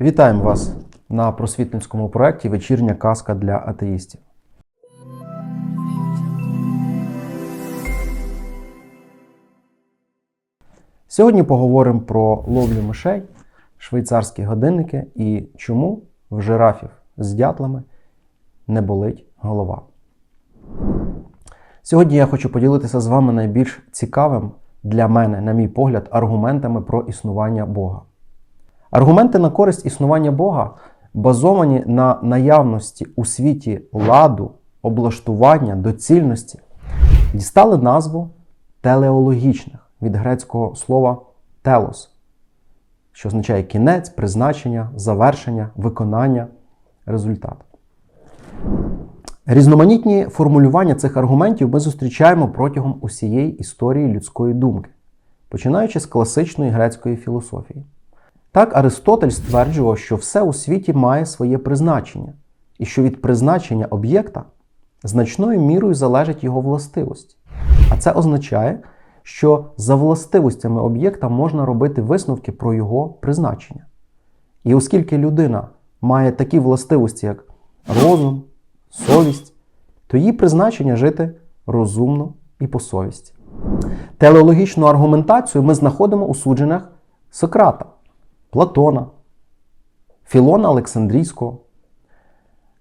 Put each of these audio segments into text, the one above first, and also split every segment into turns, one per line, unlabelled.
Вітаємо вас на просвітницькому проєкті Вечірня казка для атеїстів. Сьогодні поговоримо про ловлю мишей, швейцарські годинники і чому в жирафів з дятлами не болить голова. Сьогодні я хочу поділитися з вами найбільш цікавим для мене, на мій погляд, аргументами про існування Бога. Аргументи на користь існування Бога базовані на наявності у світі ладу, облаштування, доцільності, дістали назву телеологічних від грецького слова телос, що означає кінець, призначення, завершення, виконання, результат. Різноманітні формулювання цих аргументів ми зустрічаємо протягом усієї історії людської думки, починаючи з класичної грецької філософії. Так Аристотель стверджував, що все у світі має своє призначення, і що від призначення об'єкта значною мірою залежить його властивості. А це означає, що за властивостями об'єкта можна робити висновки про його призначення. І оскільки людина має такі властивості, як розум, совість, то її призначення жити розумно і по совісті. Телеологічну аргументацію ми знаходимо у судженнях Сократа, Платона, Філона Олександрійського.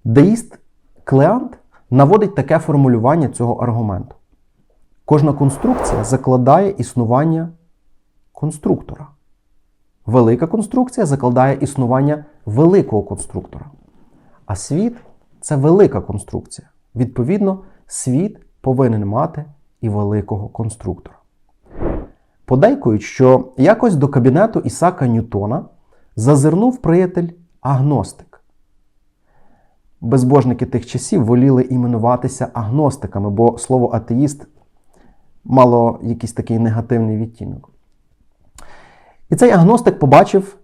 Деїст Клеант наводить таке формулювання цього аргументу. Кожна конструкція закладає існування конструктора. Велика конструкція закладає існування великого конструктора. А світ це велика конструкція. Відповідно, світ повинен мати і великого конструктора. Подейкують, що якось до кабінету Ісака Ньютона зазирнув приятель агностик. Безбожники тих часів воліли іменуватися агностиками, бо слово атеїст мало якийсь такий негативний відтінок. І цей агностик побачив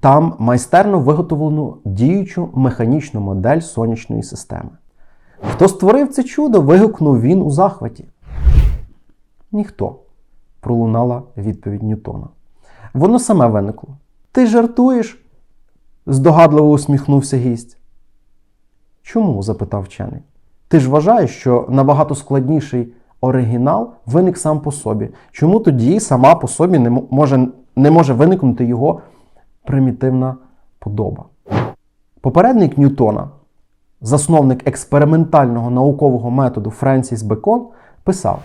там майстерно виготовлену діючу механічну модель сонячної системи. Хто створив це чудо, вигукнув він у захваті. Ніхто, пролунала відповідь Ньютона. Воно саме виникло. Ти жартуєш? здогадливо усміхнувся гість. Чому? запитав вчений. Ти ж вважаєш, що набагато складніший оригінал виник сам по собі. Чому тоді сама по собі не може, не може виникнути його примітивна подоба? Попередник Ньютона, засновник експериментального наукового методу Френсіс Бекон, писав: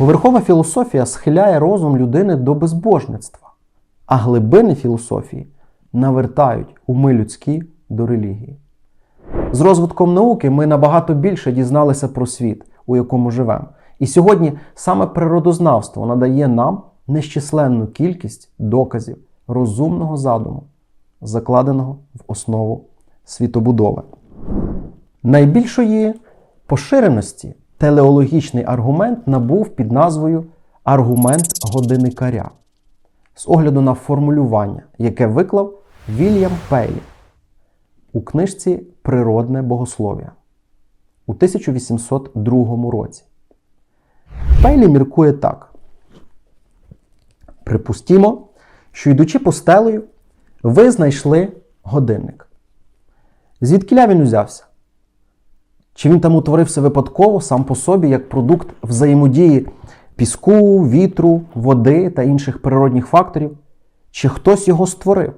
поверхова філософія схиляє розум людини до безбожництва, а глибини філософії навертають уми людські до релігії. З розвитком науки ми набагато більше дізналися про світ, у якому живемо. І сьогодні саме природознавство надає нам нещисленну кількість доказів розумного задуму, закладеного в основу світобудови. Найбільшої поширеності телеологічний аргумент набув під назвою аргумент годинникаря з огляду на формулювання, яке виклав Вільям Пейлі у книжці Природне богослов'я у 1802 році. Пейлі міркує так. Припустімо, що йдучи постелею, ви знайшли годинник. Звідкиля він узявся? Чи він там утворився випадково сам по собі як продукт взаємодії піску, вітру, води та інших природних факторів? Чи хтось його створив?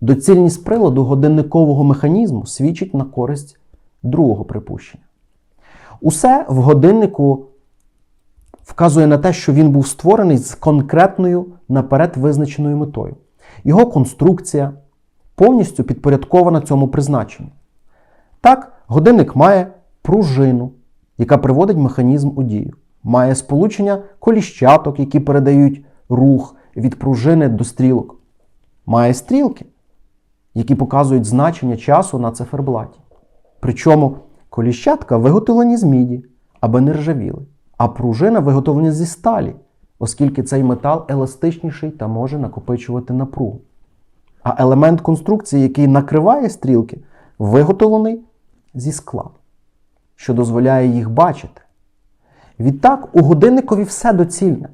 Доцільність приладу годинникового механізму свідчить на користь другого припущення. Усе в годиннику вказує на те, що він був створений з конкретною наперед визначеною метою. Його конструкція повністю підпорядкована цьому призначенню. Так, годинник має пружину, яка приводить механізм у дію, має сполучення коліщаток, які передають рух від пружини до стрілок, має стрілки, які показують значення часу на циферблаті. Причому коліщатка виготовлені з міді, аби не ржавіли, а пружина виготовлена зі сталі, оскільки цей метал еластичніший та може накопичувати напругу. А елемент конструкції, який накриває стрілки, виготовлений зі скла, що дозволяє їх бачити. Відтак, у годинникові все доцільне.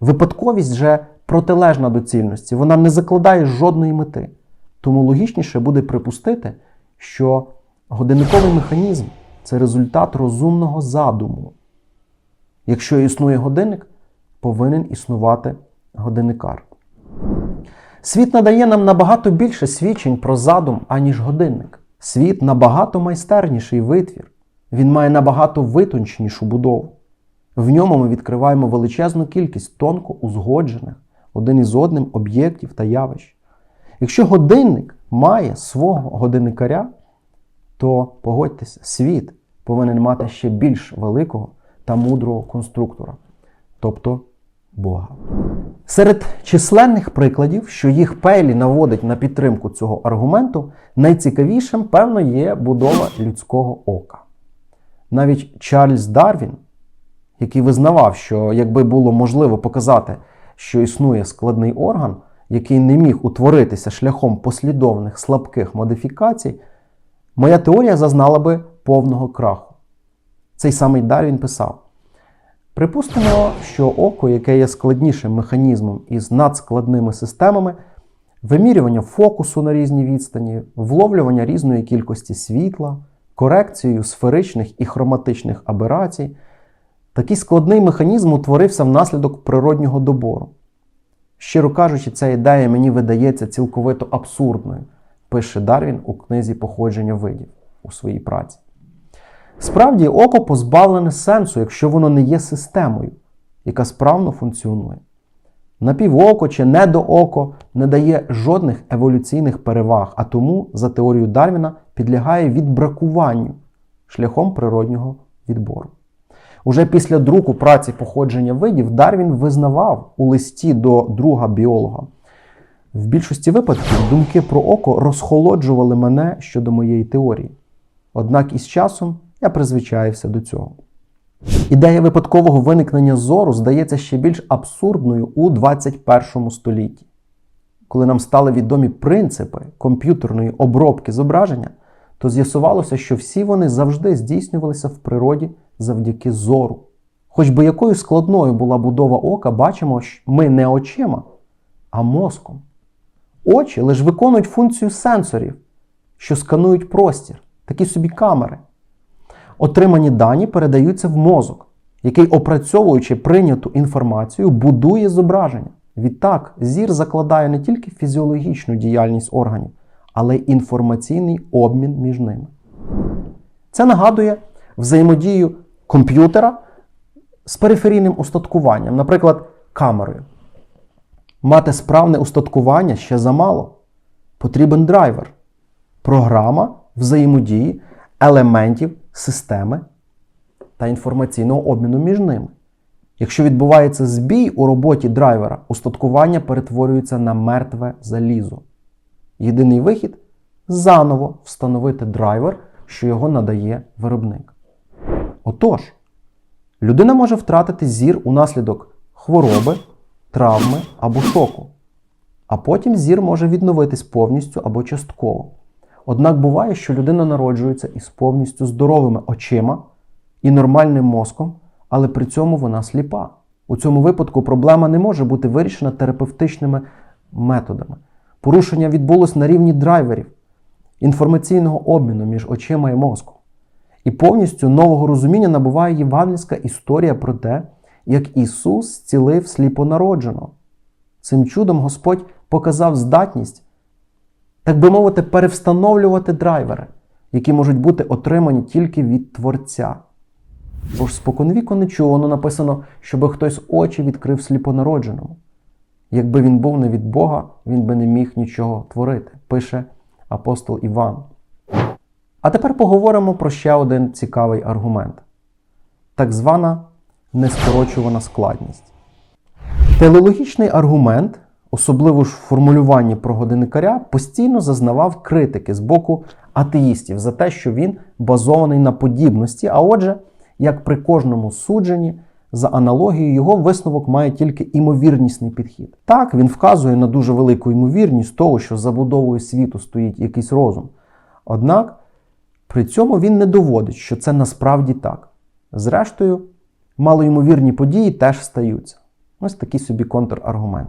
Випадковість же протилежна доцільності, вона не закладає жодної мети. Тому логічніше буде припустити, що годинниковий механізм це результат розумного задуму. Якщо існує годинник, повинен існувати годинникар. Світ надає нам набагато більше свідчень про задум, аніж годинник. Світ набагато майстерніший витвір. Він має набагато витонченішу будову. В ньому ми відкриваємо величезну кількість тонко узгоджених один із одним об'єктів та явищ. Якщо годинник має свого годинникаря, то погодьтеся, світ повинен мати ще більш великого та мудрого конструктора, тобто Бога. Серед численних прикладів, що їх Пейлі наводить на підтримку цього аргументу, найцікавішим, певно, є будова людського ока. Навіть Чарльз Дарвін, який визнавав, що якби було можливо показати, що існує складний орган, який не міг утворитися шляхом послідовних слабких модифікацій, моя теорія зазнала би повного краху. Цей самий Дарвін писав: Припустимо, що око, яке є складнішим механізмом із надскладними системами, вимірювання фокусу на різній відстані, вловлювання різної кількості світла, корекцією сферичних і хроматичних аберацій, такий складний механізм утворився внаслідок природнього добору. Щиро кажучи, ця ідея мені видається цілковито абсурдною, пише Дарвін у книзі Походження видів у своїй праці. Справді, око позбавлене сенсу, якщо воно не є системою, яка справно функціонує. Напівоко чи недооко не дає жодних еволюційних переваг, а тому, за теорією Дарвіна, підлягає відбракуванню шляхом природнього відбору. Уже після друку праці походження видів Дарвін визнавав у листі до друга біолога. В більшості випадків думки про око розхолоджували мене щодо моєї теорії. Однак із часом я призвичаївся до цього. Ідея випадкового виникнення зору здається ще більш абсурдною у 21 столітті. Коли нам стали відомі принципи комп'ютерної обробки зображення, то з'ясувалося, що всі вони завжди здійснювалися в природі завдяки зору. Хоч би якою складною була будова ока, бачимо, що ми не очима, а мозком. Очі лише виконують функцію сенсорів, що сканують простір, такі собі камери. Отримані дані передаються в мозок, який, опрацьовуючи прийняту інформацію, будує зображення. Відтак, зір закладає не тільки фізіологічну діяльність органів, але й інформаційний обмін між ними. Це нагадує взаємодію комп'ютера з периферійним устаткуванням, наприклад, камерою. Мати справне устаткування ще замало. Потрібен драйвер, програма взаємодії елементів системи та інформаційного обміну між ними. Якщо відбувається збій у роботі драйвера, устаткування перетворюється на мертве залізо. Єдиний вихід заново встановити драйвер, що його надає виробник. Отож, людина може втратити зір унаслідок хвороби, травми або шоку. А потім зір може відновитись повністю або частково. Однак буває, що людина народжується із повністю здоровими очима і нормальним мозком, але при цьому вона сліпа. У цьому випадку проблема не може бути вирішена терапевтичними методами. Порушення відбулось на рівні драйверів, інформаційного обміну між очима і мозком. І повністю нового розуміння набуває євангельська історія про те, як Ісус зцілив сліпонародженого. Цим чудом Господь показав здатність так би мовити, перевстановлювати драйвери, які можуть бути отримані тільки від Творця. Бо ж споконвіку не чувано написано, щоб хтось очі відкрив сліпонародженому. Якби він був не від Бога, він би не міг нічого творити, пише апостол Іван. А тепер поговоримо про ще один цікавий аргумент: так звана нескорочувана складність. Телеологічний аргумент особливо ж в формулюванні про годинникаря, постійно зазнавав критики з боку атеїстів за те, що він базований на подібності, а отже, як при кожному судженні, за аналогією, його висновок має тільки імовірнісний підхід. Так, він вказує на дуже велику ймовірність того, що за будовою світу стоїть якийсь розум. Однак при цьому він не доводить, що це насправді так. Зрештою, малоймовірні події теж стаються. Ось такий собі контраргумент.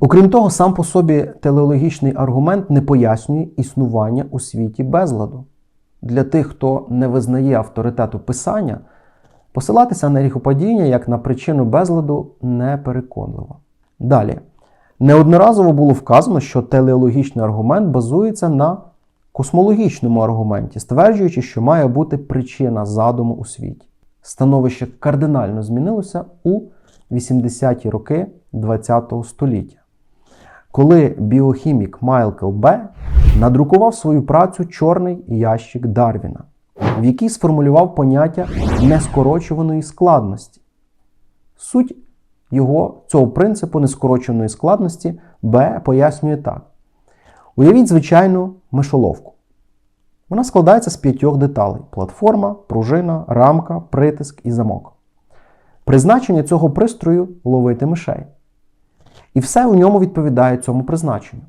Окрім того, сам по собі телеологічний аргумент не пояснює існування у світі безладу. Для тих, хто не визнає авторитету писання, посилатися на ріхопадіння як на причину безладу непереконливо. Далі. Неодноразово було вказано, що телеологічний аргумент базується на космологічному аргументі, стверджуючи, що має бути причина задуму у світі. Становище кардинально змінилося у 80-ті роки ХХ століття, коли біохімік Майкл Б. надрукував свою працю Чорний ящик Дарвіна, в якій сформулював поняття нескорочуваної складності. Суть його цього принципу нескороченої складності Б пояснює так: уявіть звичайну мишоловку. Вона складається з п'ятьох деталей: платформа, пружина, рамка, притиск і замок. Призначення цього пристрою ловити мишей. І все у ньому відповідає цьому призначенню.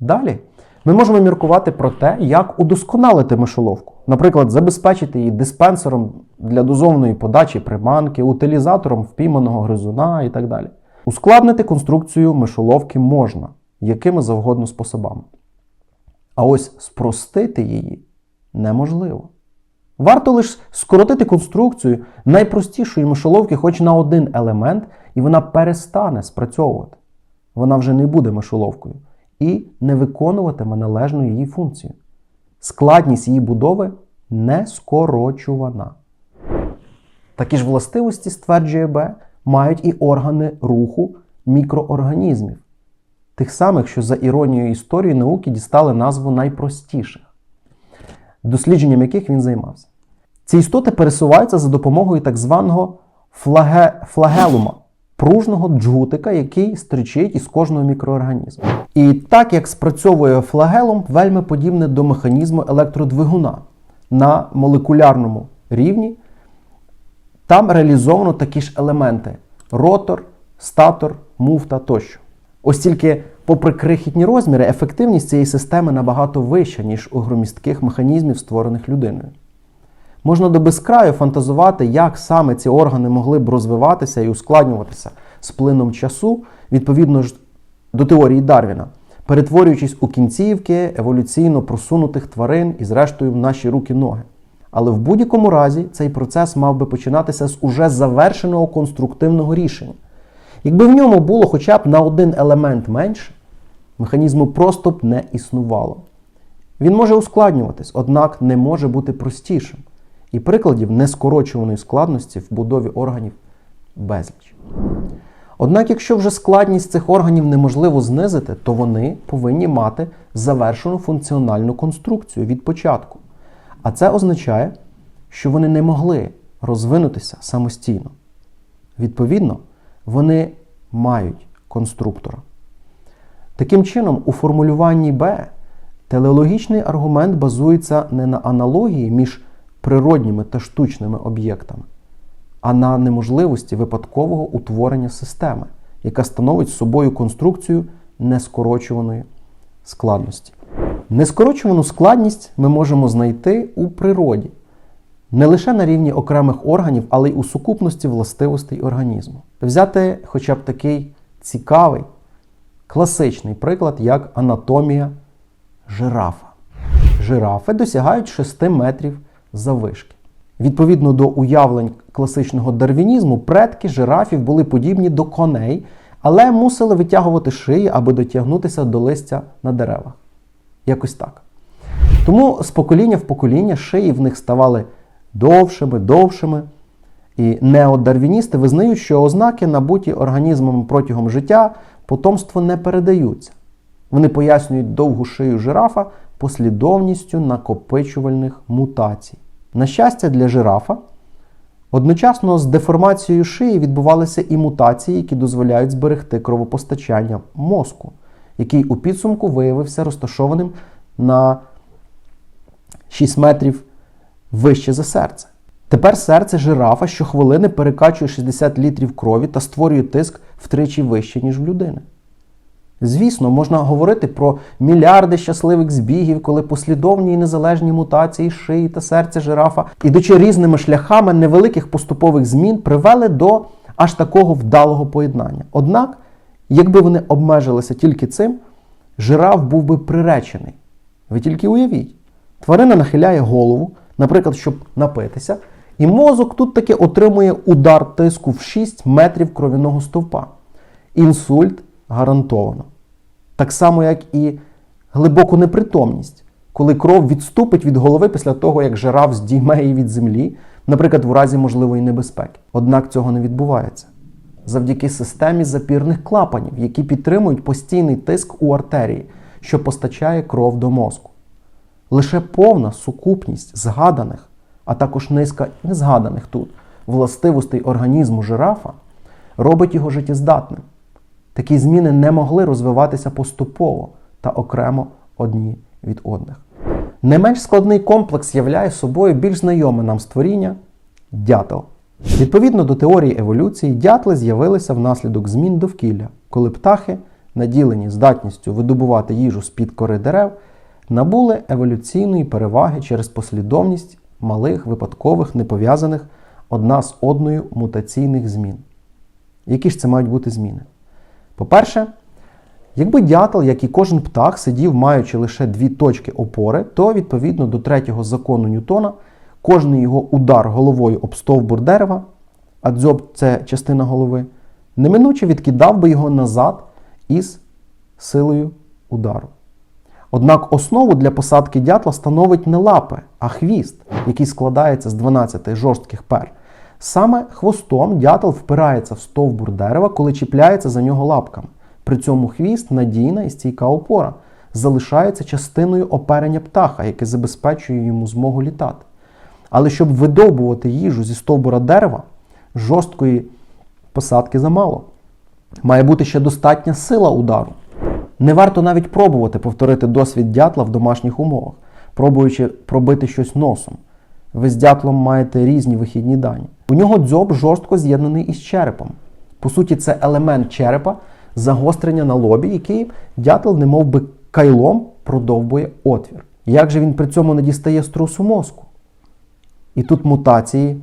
Далі ми можемо міркувати про те, як удосконалити мишоловку. Наприклад, забезпечити її диспенсером для дозованої подачі приманки, утилізатором впійманого гризуна і так далі. Ускладнити конструкцію мишоловки можна якими завгодно способами. А ось спростити її неможливо. Варто лише скоротити конструкцію найпростішої мишоловки хоч на один елемент, і вона перестане спрацьовувати. Вона вже не буде мишоловкою і не виконуватиме належну її функцію. Складність її будови не скорочувана. Такі ж властивості, стверджує Б, мають і органи руху мікроорганізмів, тих самих, що за іронією історії науки дістали назву найпростіших, дослідженням яких він займався. Ці істоти пересуваються за допомогою так званого флаге... флагелума, пружного джгутика, який стричить із кожного мікроорганізму. І так як спрацьовує флагелум, вельми подібне до механізму електродвигуна на молекулярному рівні. Там реалізовано такі ж елементи: ротор, статор, муфта тощо. Ось тільки, попри крихітні розміри, ефективність цієї системи набагато вища, ніж у громістких механізмів, створених людиною. Можна до безкраю фантазувати, як саме ці органи могли б розвиватися і ускладнюватися з плином часу, відповідно ж до теорії Дарвіна, перетворюючись у кінцівки еволюційно просунутих тварин і, зрештою, в наші руки-ноги. Але в будь-якому разі цей процес мав би починатися з уже завершеного конструктивного рішення. Якби в ньому було хоча б на один елемент менше, механізму просто б не існувало. Він може ускладнюватись, однак не може бути простішим. І прикладів нескорочуваної складності в будові органів безліч. Однак, якщо вже складність цих органів неможливо знизити, то вони повинні мати завершену функціональну конструкцію від початку. А це означає, що вони не могли розвинутися самостійно. Відповідно, вони мають конструктора. Таким чином, у формулюванні Б телеологічний аргумент базується не на аналогії між природніми та штучними об'єктами, а на неможливості випадкового утворення системи, яка становить собою конструкцію нескорочуваної складності. Нескорочувану складність ми можемо знайти у природі, не лише на рівні окремих органів, але й у сукупності властивостей організму. Взяти хоча б такий цікавий, класичний приклад, як анатомія жирафа. Жирафи досягають 6 метрів заввишки. Відповідно до уявлень класичного дарвінізму, предки жирафів були подібні до коней, але мусили витягувати шиї, аби дотягнутися до листя на деревах. Якось так. Тому з покоління в покоління шиї в них ставали довшими, довшими. І неодарвіністи визнають, що ознаки, набуті організмом протягом життя, потомство не передаються. Вони пояснюють довгу шию жирафа послідовністю накопичувальних мутацій. На щастя, для жирафа одночасно з деформацією шиї відбувалися і мутації, які дозволяють зберегти кровопостачання мозку, який у підсумку виявився розташованим на 6 метрів вище за серце. Тепер серце жирафа щохвилини перекачує 60 літрів крові та створює тиск втричі вище, ніж в людини. Звісно, можна говорити про мільярди щасливих збігів, коли послідовні і незалежні мутації шиї та серця жирафа, ідучи різними шляхами невеликих поступових змін, привели до аж такого вдалого поєднання. Однак, якби вони обмежилися тільки цим, жираф був би приречений. Ви тільки уявіть, тварина нахиляє голову, наприклад, щоб напитися, і мозок тут таки отримує удар тиску в 6 метрів кров'яного стовпа. Інсульт гарантовано. Так само, як і глибоку непритомність, коли кров відступить від голови після того, як жираф здійме її від землі, наприклад, в разі можливої небезпеки. Однак цього не відбувається. Завдяки системі запірних клапанів, які підтримують постійний тиск у артерії, що постачає кров до мозку. Лише повна сукупність згаданих, а також низка незгаданих тут властивостей організму жирафа робить його життєздатним. Такі зміни не могли розвиватися поступово та окремо одні від одних. Не менш складний комплекс являє собою більш знайоме нам створіння дятел. Відповідно до теорії еволюції, дятли з'явилися внаслідок змін довкілля, коли птахи, наділені здатністю видобувати їжу з-під кори дерев, набули еволюційної переваги через послідовність малих випадкових непов'язаних одна з одною мутаційних змін. Які ж це мають бути зміни? По-перше, якби дятел, як і кожен птах, сидів, маючи лише дві точки опори, то відповідно до третього закону Ньютона кожний його удар головою об стовбур дерева, а дзьоб це частина голови, неминуче відкидав би його назад із силою удару. Однак основу для посадки дятла становить не лапи, а хвіст, який складається з 12 жорстких пер. Саме хвостом дятел впирається в стовбур дерева, коли чіпляється за нього лапками. При цьому хвіст надійна і стійка опора, залишається частиною оперення птаха, яке забезпечує йому змогу літати. Але щоб видовбувати їжу зі стовбура дерева, жорсткої посадки замало. Має бути ще достатня сила удару. Не варто навіть пробувати повторити досвід дятла в домашніх умовах, пробуючи пробити щось носом. Ви з дятлом маєте різні вихідні дані. У нього дзьоб жорстко з'єднаний із черепом. По суті, це елемент черепа, загострення на лобі, який дятел, немов би кайлом, продовбує отвір. Як же він при цьому не дістає струсу мозку? І тут мутації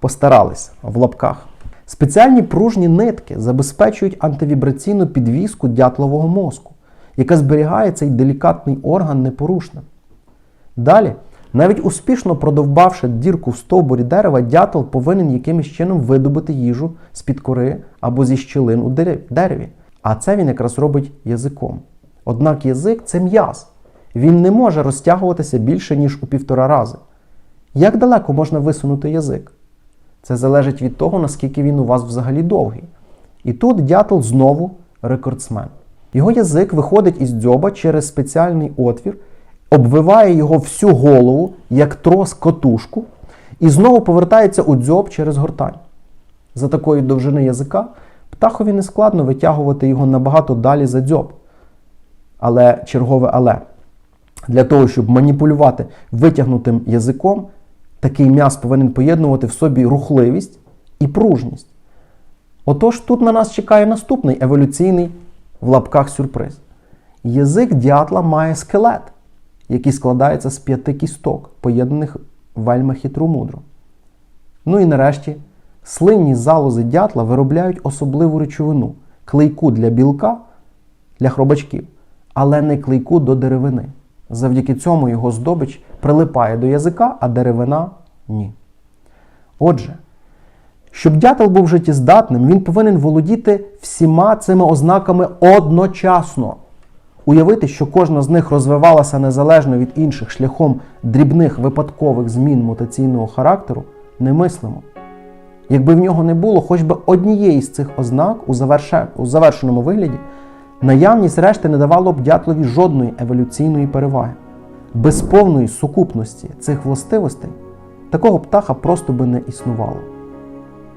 постарались в лапках. Спеціальні пружні нитки забезпечують антивібраційну підвіску дятлового мозку, яка зберігає цей делікатний орган непорушним. Далі, навіть успішно продовбавши дірку в стовбурі дерева, дятел повинен якимось чином видобути їжу з-під кори або зі щілин у дереві. А це він якраз робить язиком. Однак язик це м'яз. Він не може розтягуватися більше, ніж у півтора рази. Як далеко можна висунути язик? Це залежить від того, наскільки він у вас взагалі довгий. І тут дятел знову рекордсмен. Його язик виходить із дзьоба через спеціальний отвір, обвиває його всю голову, як трос котушку, і знову повертається у дзьоб через гортань. За такої довжини язика птахові не складно витягувати його набагато далі за дзьоб. Але чергове але. Для того, щоб маніпулювати витягнутим язиком, такий м'яз повинен поєднувати в собі рухливість і пружність. Отож, тут на нас чекає наступний еволюційний в лапках сюрприз. Язик дятла має скелет, який складається з п'яти кісток, поєднаних вельми хитромудро. Ну і нарешті, слинні залози дятла виробляють особливу речовину клейку для білка, для хробачків, але не клейку до деревини. Завдяки цьому його здобич прилипає до язика, а деревина ні. Отже, щоб дятел був життєздатним, він повинен володіти всіма цими ознаками одночасно. Уявити, що кожна з них розвивалася незалежно від інших шляхом дрібних випадкових змін мутаційного характеру, немислимо. Якби в нього не було хоч би однієї з цих ознак у, заверше... у завершеному вигляді, наявність решти не давало б дятлові жодної еволюційної переваги. Без повної сукупності цих властивостей такого птаха просто би не існувало.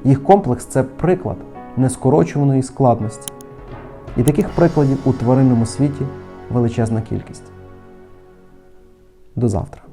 Їх комплекс це приклад нескорочуваної складності. І таких прикладів у тваринному світі величезна кількість. До завтра.